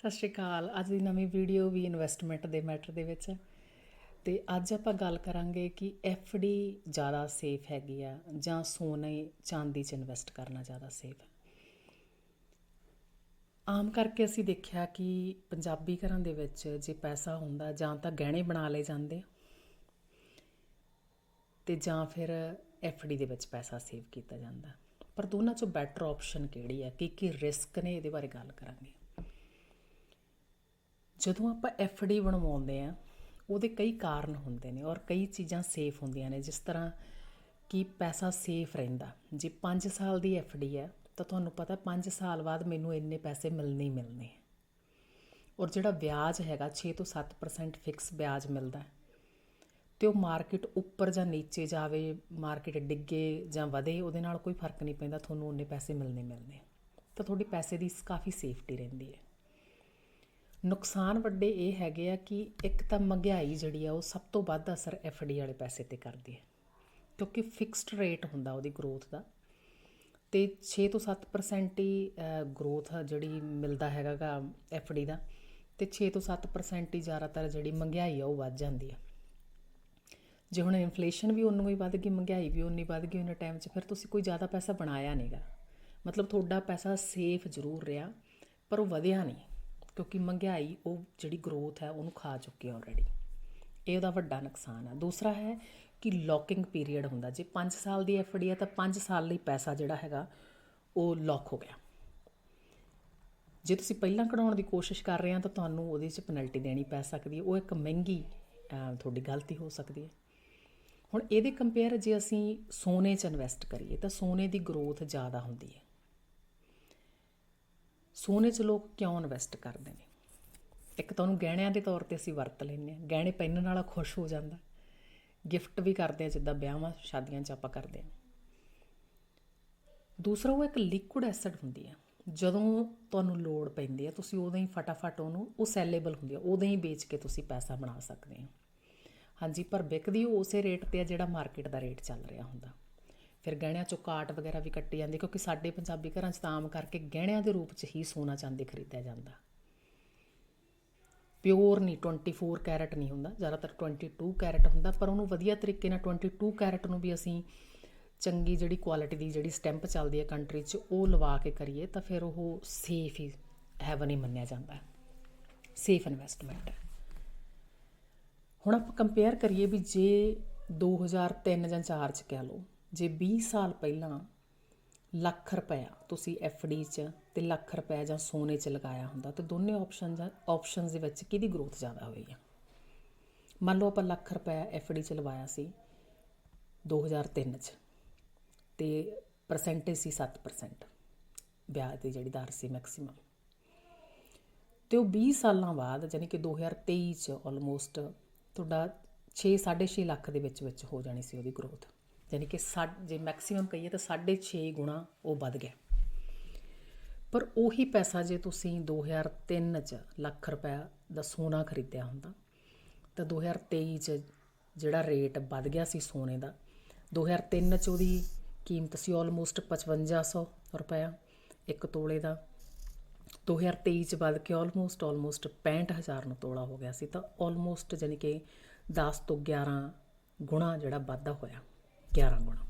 ਸਤਿ ਸ਼੍ਰੀ ਅਕਾਲ। ਅੱਜ ਦੀ ਨਵੀਂ ਵੀਡੀਓ ਵੀ ਇਨਵੈਸਟਮੈਂਟ ਦੇ ਮੈਟਰ ਦੇ ਵਿੱਚ ਹੈ। ਤੇ ਅੱਜ ਆਪਾਂ ਗੱਲ ਕਰਾਂਗੇ ਕਿ ਡੀ ਜ਼ਿਆਦਾ ਸੇਫ ਹੈਗੀ ਆ ਜਾਂ ਸੋਨੇ ਚਾਂਦੀ 'ਚ ਇਨਵੈਸਟ ਕਰਨਾ ਜ਼ਿਆਦਾ ਸੇਫ ਹੈ। ਆਮ ਕਰਕੇ ਅਸੀਂ ਦੇਖਿਆ ਕਿ ਪੰਜਾਬੀ ਘਰਾਂ ਦੇ ਵਿੱਚ ਜੇ ਪੈਸਾ ਹੁੰਦਾ ਜਾਂ ਤਾਂ ਗਹਿਣੇ ਬਣਾ ਲਏ ਜਾਂਦੇ ਤੇ ਜਾਂ ਫਿਰ ਡੀ ਦੇ ਵਿੱਚ ਪੈਸਾ ਸੇਵ ਕੀਤਾ ਜਾਂਦਾ। ਪਰ ਦੋਨਾਂ ਚੋਂ ਬੈਟਰ ਆਪਸ਼ਨ ਕਿਹੜੀ ਹੈ? ਕੀ ਕੀ ਰਿਸਕ ਨੇ? ਇਹਦੇ ਬਾਰੇ ਗੱਲ ਕਰਾਂਗੇ। ਜਦੋਂ ਆਪਾਂ ਡੀ ਬਣਵਾਉਂਦੇ ਆ ਉਹਦੇ ਕਈ ਕਾਰਨ ਹੁੰਦੇ ਨੇ ਔਰ ਕਈ ਚੀਜ਼ਾਂ ਸੇਫ ਹੁੰਦੀਆਂ ਨੇ। ਜਿਸ ਤਰ੍ਹਾਂ ਕਿ ਪੈਸਾ ਸੇਫ ਰਹਿੰਦਾ। ਜੇ 5 ਸਾਲ ਦੀ ਡੀ ਹੈ, ਤਾਂ ਤੁਹਾਨੂੰ ਪਤਾ 5 ਸਾਲ ਬਾਅਦ ਮੈਨੂੰ ਇੰਨੇ ਪੈਸੇ ਮਿਲਣੇ ਹੀ ਮਿਲਣੇ ਔਰ ਜਿਹੜਾ ਵਿਆਜ ਹੈਗਾ 6 ਤੋਂ 7% ਫਿਕਸ ਵਿਆਜ ਮਿਲਦਾ। ਹੈ ਤੇ ਉਹ ਮਾਰਕੀਟ ਉੱਪਰ ਜਾਂ ਨੀਚੇ ਜਾਵੇ ਮਾਰਕੀਟ ਡਿੱਗੇ ਜਾਂ ਵਧੇ, ਉਹਦੇ ਨਾਲ ਕੋਈ ਫ਼ਰਕ ਨਹੀਂ ਪੈਂਦਾ, ਤੁਹਾਨੂੰ ਉਹਨੇ ਪੈਸੇ ਮਿਲਣੇ ਮਿਲਣੇ ਤਾਂ ਤੁਹਾਡੀ ਪੈਸੇ ਦੀ ਕਾਫੀ ਸੇਫਟੀ ਰਹਿੰਦੀ ਹੈ। ਨੁਕਸਾਨ ਵੱਡੇ ਇਹ ਹੈਗੇ ਆ ਕਿ ਇੱਕ ਤਾਂ ਮਹਿੰਗਾਈ ਜਿਹੜੀ ਆ ਉਹ ਸਭ ਤੋਂ ਵੱਧ ਅਸਰ ਡੀ ਵਾਲੇ ਪੈਸੇ ਤੇ ਕਰਦੀ ਹੈ, ਕਿਉਂਕਿ ਫਿਕਸਡ ਰੇਟ ਹੁੰਦਾ ਉਹਦੀ ਗਰੋਥ ਦਾ ਤੇ 6 ਤੋਂ 7% ਹੀ ਗਰੋਥ ਜਿਹੜੀ ਮਿਲਦਾ ਹੈਗਾਗਾ ਡੀ ਦਾ ਤੇ 6 ਤੋਂ 7% ਹੀ ਜ਼ਿਆਦਾਤਰ ਜਿਹੜੀ ਮਹਿੰਗਾਈ ਆ ਉਹ ਵੱਧ ਜਾਂਦੀ ਆ। ਜੇ ਹੁਣ ਇਨਫਲੇਸ਼ਨ ਵੀ ਉਨੂੰ ਹੀ ਵੱਧ ਗਈ, ਮਹਿੰਗਾਈ ਵੀ ਉਨੀ ਵੱਧ ਗਈ ਉਹਨਾਂ ਟਾਈਮ 'ਚ ਫਿਰ ਤੁਸੀਂ ਕੋਈ ਜ਼ਿਆਦਾ ਪੈਸਾ ਬਣਾਇਆ ਨਹੀਂਗਾ ਮਤਲਬ ਤੁਹਾਡਾ ਪੈਸਾ ਸੇਫ ਜ਼ਰੂਰ ਰਿਹਾ, ਪਰ ਉਹ ਵਧਿਆ ਨਹੀਂ। ਕਿਉਂਕਿ ਮਹਿੰਗਾਈ, ਉਹ ਜਿਹੜੀ ਗਰੋਥ ਹੈ, ਉਹਨੂੰ ਖਾ ਚੁੱਕੀ ਹੈ ਆਲਰੇਡੀ ਇਹ ਉਹਦਾ ਵੱਡਾ ਨੁਕਸਾਨ ਆ ਦੂਸਰਾ ਹੈ ਕਿ ਲੌਕਿੰਗ ਪੀਰੀਅਡ ਹੁੰਦਾ। ਜੇ 5 ਸਾਲ ਦੀ ਡੀ ਹੈ, ਤਾਂ 5 ਸਾਲ ਲਈ ਪੈਸਾ ਜਿਹੜਾ ਹੈਗਾ, ਉਹ ਲੌਕ ਹੋ ਗਿਆ। ਜੇ ਤੁਸੀਂ ਪਹਿਲਾਂ ਕਢਾਉਣ ਦੀ ਕੋਸ਼ਿਸ਼ ਕਰ ਰਹੇ ਆ ਤਾਂ ਤੁਹਾਨੂੰ ਉਹਦੇ 'ਚ ਪੈਨਲਟੀ ਦੇਣੀ ਪੈ ਸਕਦੀ ਹੈ। ਉਹ ਇੱਕ ਮਹਿੰਗੀ ਤੁਹਾਡੀ ਗਲਤੀ ਹੋ ਸਕਦੀ ਹੈ। ਹੁਣ ਇਹਦੇ ਕੰਪੇਅਰ ਜੇ ਅਸੀਂ ਸੋਨੇ 'ਚ ਇਨਵੈਸਟ ਕਰੀਏ, ਤਾਂ ਸੋਨੇ ਦੀ ਗਰੋਥ ਜ਼ਿਆਦਾ ਹੁੰਦੀ ਹੈ। ਸੋਨੇ 'ਚ ਲੋਕ ਕਿਉਂ ਇਨਵੈਸਟ ਕਰਦੇ ਨੇ? ਇੱਕ ਤਾਂ ਉਹਨੂੰ ਗਹਿਣਿਆਂ ਦੇ ਤੌਰ ਤੇ ਅਸੀਂ ਵਰਤ ਲੈਂਦੇ ਹਾਂ। ਗਹਿਣੇ ਪਹਿਨਣ ਵਾਲਾ ਖੁਸ਼ ਹੋ ਜਾਂਦਾ। ਗਿਫਟ ਵੀ ਕਰਦੇ ਆ, ਜਿੱਦਾਂ ਵਿਆਹਾਂ, ਸ਼ਾਦੀਆਂ 'ਚ ਆਪਾਂ ਕਰਦੇ ਹਾਂ। ਦੂਸਰਾ, ਉਹ ਇੱਕ ਲਿਕੁਇਡ ਐਸਿਡ ਹੁੰਦੀ ਆ। ਜਦੋਂ ਤੁਹਾਨੂੰ ਲੋੜ ਪੈਂਦੀ ਆ, ਤੁਸੀਂ ਉਦੋਂ ਹੀ ਫਟਾਫਟ ਉਹਨੂੰ, ਉਹ ਸੈਲੇਬਲ ਹੁੰਦੀ ਆ। ਉਦੋਂ ਹੀ ਵੇਚ ਕੇ ਤੁਸੀਂ ਪੈਸਾ ਬਣਾ ਸਕਦੇ ਹੋ। ਹਾਂਜੀ, ਪਰ ਵਿਕਦੀ ਉਹ ਉਸੇ ਰੇਟ ਤੇ ਆ ਜਿਹੜਾ ਮਾਰਕੀਟ ਦਾ ਰੇਟ ਚੱਲ ਰਿਹਾ ਹੁੰਦਾ। ਫਿਰ ਗਹਿਣਿਆਂ ਚੋਂ ਕਾਟ ਵਗੈਰਾ ਵੀ ਕੱਟੀ ਜਾਂਦੀ, ਕਿਉਂਕਿ ਸਾਡੇ ਪੰਜਾਬੀ ਘਰਾਂ 'ਚ ਤਾਂ ਆਮ ਕਰਕੇ ਗਹਿਣਿਆਂ ਦੇ ਰੂਪ 'ਚ ਹੀ ਸੋਨਾ ਚਾਂਦੀ ਖਰੀਦਿਆ ਜਾਂਦਾ। ਪਿਓਰ ਨਹੀਂ 24 ਕੈਰਟ ਨਹੀਂ ਹੁੰਦਾ, ਜ਼ਿਆਦਾਤਰ 22 ਕੈਰਟ ਹੁੰਦਾ, ਪਰ ਉਹਨੂੰ ਵਧੀਆ ਤਰੀਕੇ ਨਾਲ 22 ਕੈਰਟ ਨੂੰ ਵੀ ਅਸੀਂ ਚੰਗੀ ਜਿਹੜੀ ਕੁਆਲਿਟੀ ਦੀ ਜਿਹੜੀ ਸਟੈਂਪ ਚੱਲਦੀ ਹੈ ਕੰਟਰੀ 'ਚ, ਉਹ ਲਵਾ ਕੇ ਕਰੀਏ ਤਾਂ ਫਿਰ ਉਹ ਸੇਫ ਹੀ ਹੈਵਨ ਹੀ ਮੰਨਿਆ ਜਾਂਦਾ ਹੈ। ਸੇਫ ਇਨਵੈਸਟਮੈਂਟ ਹੈ। ਹੁਣ ਆਪਾਂ ਕੰਪੇਅਰ ਕਰੀਏ ਵੀ ਜੇ 2003 ਜਾਂ 4 ਚ ਕਹਿ ਲਓ ਜੇ 20 ਸਾਲ ਪਹਿਲਾਂ ਲੱਖ ਰੁਪਇਆ ਤੁਸੀਂ ਡੀ 'ਚ ਤੇ ਲੱਖ ਰੁਪਇਆ ਜਾਂ ਸੋਨੇ 'ਚ ਲਗਾਇਆ ਹੁੰਦਾ, ਤਾਂ ਦੋਨੇ ਆਪਸ਼ਨਸ ਆਪਸ਼ਨਸ ਦੇ ਵਿੱਚ ਕਿਹਦੀ ਗਰੋਥ ਜ਼ਿਆਦਾ ਹੋਈ ਆ? ਮੰਨ ਲਓ ਆਪਾਂ ਲੱਖ ਰੁਪਇਆ ਡੀ 'ਚ ਲਵਾਇਆ ਸੀ 2003 ਚ, ਤੇ ਪਰਸੈਂਟੇਜ ਸੀ 7% ਵਿਆਜ ਦੀ ਜਿਹੜੀ ਦਰ ਸੀ ਮੈਕਸਿਮਮ ਤੇ ਉਹ 20 ਸਾਲਾਂ ਬਾਅਦ ਯਾਨੀ ਕਿ 2023 ਚ ਆਲਮੋਸਟ ਤੁਹਾਡਾ 6 6.5 ਲੱਖ ਦੇ ਵਿੱਚ ਵਿੱਚ ਹੋ ਜਾਣੀ ਸੀ ਉਹਦੀ ਗਰੋਥ ਯਾਨੀ ਕਿ ਸਾ- ਜੇ ਮੈਕਸਿਮਮ ਕਹੀਏ ਤਾਂ 6.5 ਗੁਣਾ ਉਹ ਵੱਧ ਗਿਆ। ਪਰ ਉਹੀ ਪੈਸਾ ਜੇ ਤੁਸੀਂ 2003 ਚ ਲੱਖ ਰੁਪਇਆ ਦਾ ਸੋਨਾ ਖਰੀਦਿਆ ਹੁੰਦਾ, ਤਾਂ 2023 ਚ ਜਿਹੜਾ ਰੇਟ ਵੱਧ ਗਿਆ ਸੀ ਸੋਨੇ ਦਾ 2003 ਚ ਉਹਦੀ ਕੀਮਤ ਸੀ ਆਲਮੋਸਟ 5500 ਰੁਪਇਆ ਇੱਕ ਤੋਲੇ ਦਾ 2023 ਚ ਵੱਧ ਕੇ ਆਲਮੋਸਟ ਆਲਮੋਸਟ 65000 ਨੂੰ ਤੋਲਾ ਹੋ ਗਿਆ ਸੀ, ਤਾਂ ਆਲਮੋਸਟ ਯਾਨੀ ਕਿ 10 ਤੋਂ 11 ਗੁਣਾ ਜਿਹੜਾ ਵਾਧਾ ਹੋਇਆ। 11 ਗੁਣਾ।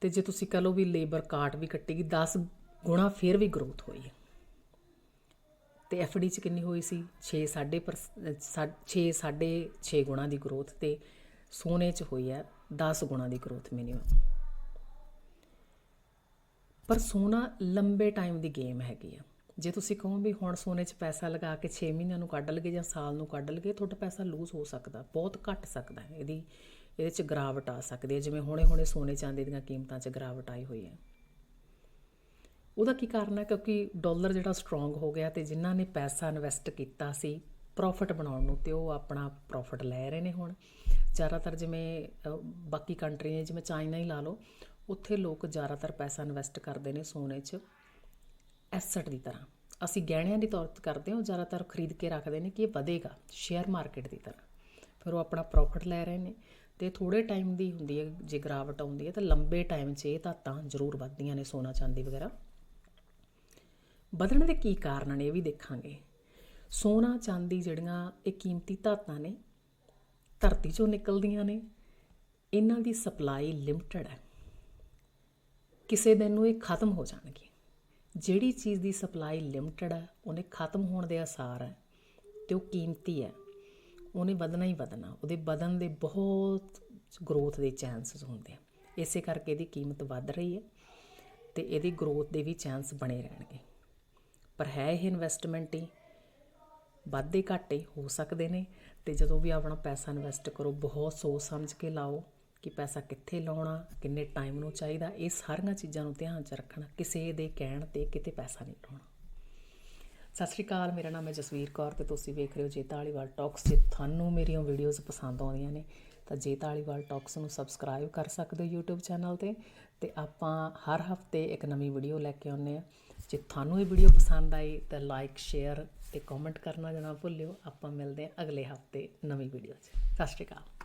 ਤੇ ਜੇ ਤੁਸੀਂ ਕਹ ਲਓ ਵੀ ਲੇਬਰ ਕਾਟ ਵੀ ਕੱਟੇਗੀ 10 ਗੁਣਾ ਫਿਰ ਵੀ ਗਰੋਥ ਹੋਈ ਹੈ। ਤੇ ਡੀ ਚ ਕਿੰਨੀ ਹੋਈ ਸੀ? 6 ਸਾਢੇ 6 ਸਾਢੇ 6 ਗੁਣਾ ਦੀ ਗਰੋਥ ਤੇ ਸੋਨੇ ਚ ਹੋਈ ਹੈ 10 ਗੁਣਾ ਦੀ ਗਰੋਥ ਮਿਨੀਮਮ ਪਰ ਸੋਨਾ ਲੰਬੇ ਟਾਈਮ ਦੀ ਗੇਮ ਹੈਗੀ ਆ। ਜੇ ਤੁਸੀਂ ਕਹੋ ਵੀ ਹੁਣ ਸੋਨੇ 'ਚ ਪੈਸਾ ਲਗਾ ਕੇ 6 ਮਹੀਨਿਆਂ ਨੂੰ ਕੱਢ ਲਗੇ ਜਾਂ ਸਾਲ ਨੂੰ ਕੱਢ ਲਗੇ, ਤੁਹਾਡਾ ਪੈਸਾ ਲੂਜ਼ ਹੋ ਸਕਦਾ, ਬਹੁਤ ਘਟ ਸਕਦਾ ਇਹਦੀ ਇਹਦੇ 'ਚ ਗਰਾਵਟ ਆ ਸਕਦੀ ਹੈ, ਜਿਵੇਂ ਹੁਣੇ-ਹੁਣੇ ਸੋਨੇ ਚਾਂਦੀ ਦੀਆਂ ਕੀਮਤਾਂ 'ਚ ਗਰਾਵਟ ਆਈ ਹੋਈ ਹੈ। ਉਹਦਾ ਕੀ ਕਾਰਨ ਹੈ? ਕਿਉਂਕਿ ਡਾਲਰ ਜਿਹੜਾ ਸਟਰੋਂਗ ਹੋ ਗਿਆ ਤੇ ਜਿਨ੍ਹਾਂ ਨੇ ਪੈਸਾ ਇਨਵੈਸਟ ਕੀਤਾ ਸੀ ਪ੍ਰੋਫਿਟ ਬਣਾਉਣ ਨੂੰ ਤੇ ਉਹ ਆਪਣਾ ਪ੍ਰੋਫਿਟ ਲੈ ਰਹੇ ਨੇ ਹੁਣ। ਜ਼ਿਆਦਾਤਰ ਜਿਵੇਂ ਬਾਕੀ ਕੰਟਰੀ ਜਿਵੇਂ ਚਾਈਨਾ ਹੀ ਲਾ ਲਓ, ਉੱਥੇ ਲੋਕ ਜ਼ਿਆਦਾਤਰ ਪੈਸਾ ਇਨਵੈਸਟ ਕਰਦੇ ਨੇ ਸੋਨੇ 'ਚ ਐਸਟ ਦੀ ਤਰ੍ਹਾਂ। ਅਸੀਂ ਗਹਿਣਿਆਂ ਦੀ ਤੌਰ ਤੇ ਕਰਦੇ ਹਾਂ, ਉਹ ਜ਼ਿਆਦਾਤਰ ਖਰੀਦ ਕੇ ਰੱਖਦੇ ਨੇ ਕਿ ਇਹ ਵਧੇਗਾ ਸ਼ੇਅਰ ਮਾਰਕੀਟ ਦੀ ਤਰ੍ਹਾਂ। ਫਿਰ ਉਹ ਆਪਣਾ ਪ੍ਰੋਫਿਟ ਲੈ ਰਹੇ ਨੇ। ਤੇ ਥੋੜੇ ਟਾਈਮ ਦੀ ਹੁੰਦੀ ਹੈ, ਜੇ ਗਰਾਵਟ ਆਉਂਦੀ ਹੈ ਤਾਂ ਲੰਬੇ ਟਾਈਮ 'ਚ ਇਹ ਧਾਤਾਂ ਜ਼ਰੂਰ ਵੱਧਦੀਆਂ ਨੇ, ਸੋਨਾ ਚਾਂਦੀ ਵਗੈਰਾ। ਵਧਣ ਦੇ ਕੀ ਕਾਰਨ ਨੇ ਇਹ ਵੀ ਦੇਖਾਂਗੇ। ਸੋਨਾ ਚਾਂਦੀ ਜਿਹੜੀਆਂ ਇਹ ਕੀਮਤੀ ਧਾਤਾਂ ਨੇ, ਧਰਤੀ ਚੋਂ ਨਿਕਲਦੀਆਂ ਨੇ, ਇਹਨਾਂ ਦੀ ਸਪਲਾਈ ਲਿਮਟਿਡ ਹੈ। ਕਿਸੇ ਦਿਨ ਨੂੰ ਇਹ ਖਤਮ ਹੋ ਜਾਣਗੇ। ਜਿਹੜੀ ਚੀਜ਼ ਦੀ ਸਪਲਾਈ ਲਿਮਟਿਡ ਹੈ, ਉਹਨੇ ਖਤਮ ਹੋਣ ਦੇ ਆਸਾਰ ਹੈ ਤੇ ਉਹ ਕੀਮਤੀ ਹੈ। ਉਹਨੇ ਵਧਣਾ ਹੀ ਵਧਣਾ, ਉਹਦੇ ਵਧਣ ਦੇ ਬਹੁਤ ਗਰੋਥ ਦੇ ਚਾਂਸਸ ਹੁੰਦੇ ਆ। ਇਸੇ ਕਰਕੇ ਇਹਦੀ ਕੀਮਤ ਵੱਧ ਰਹੀ ਹੈ ਤੇ ਇਹਦੀ ਗਰੋਥ ਦੇ ਵੀ ਚਾਂਸ ਬਣੇ ਰਹਿਣਗੇ। ਪਰ ਹੈ ਇਹ ਇਨਵੈਸਟਮੈਂਟ ਹੀ, ਵਾਧੇ ਘਾਟੇ ਹੋ ਸਕਦੇ ਨੇ ਤੇ ਜਦੋਂ ਵੀ ਆਪਣਾ ਪੈਸਾ ਇਨਵੈਸਟ ਕਰੋ, ਬਹੁਤ ਸੋਚ ਸਮਝ ਕੇ ਲਾਓ ਕਿ ਪੈਸਾ ਕਿੱਥੇ ਲਾਉਣਾ, ਕਿੰਨੇ ਟਾਈਮ ਨੂੰ ਚਾਹੀਦਾ, ਇਹ ਸਾਰੀਆਂ ਚੀਜ਼ਾਂ ਨੂੰ ਧਿਆਨ 'ਚ ਰੱਖਣਾ, ਕਿਸੇ ਦੇ ਕਹਿਣ ਤੇ ਕਿਤੇ ਪੈਸਾ ਨਹੀਂ ਲਾਉਣਾ। ਸਤਿ ਸ਼੍ਰੀ ਅਕਾਲ, ਮੇਰਾ ਨਾਮ ਹੈ ਜਸਵੀਰ ਕੌਰ ਤੇ ਤੁਸੀਂ ਵੇਖ ਰਹੇ ਹੋ ਜੇਤਾ ਵਾਲੀਵਾਲ ਟਾਕਸ ਜੇ ਤੁਹਾਨੂੰ ਮੇਰੀਆਂ ਵੀਡੀਓਜ਼ ਪਸੰਦ ਆਉਂਦੀਆਂ ਨੇ, ਤਾਂ ਜੇਤਾ ਵਾਲੀਵਾਲ ਟਾਕਸ ਨੂੰ ਸਬਸਕ੍ਰਾਈਬ ਕਰ ਸਕਦੇ ਹੋ YouTube ਚੈਨਲ ਤੇ ਤੇ ਆਪਾਂ ਹਰ ਹਫ਼ਤੇ ਇੱਕ ਨਵੀਂ ਵੀਡੀਓ ਲੈ ਕੇ ਆਉਂਦੇ ਆ ਜੇ ਤੁਹਾਨੂੰ ਇਹ ਵੀਡੀਓ ਪਸੰਦ ਆਈ, ਤਾਂ ਲਾਈਕ ਸ਼ੇਅਰ ਤੇ ਕਮੈਂਟ ਕਰਨਾ ਨਾ ਭੁੱਲਿਓ। ਆਪਾਂ ਮਿਲਦੇ ਹਾਂ ਅਗਲੇ ਹਫ਼ਤੇ ਨਵੀਂ ਵੀਡੀਓ 'ਚ। ਸਤਿ ਸ਼੍ਰੀ ਅਕਾਲ।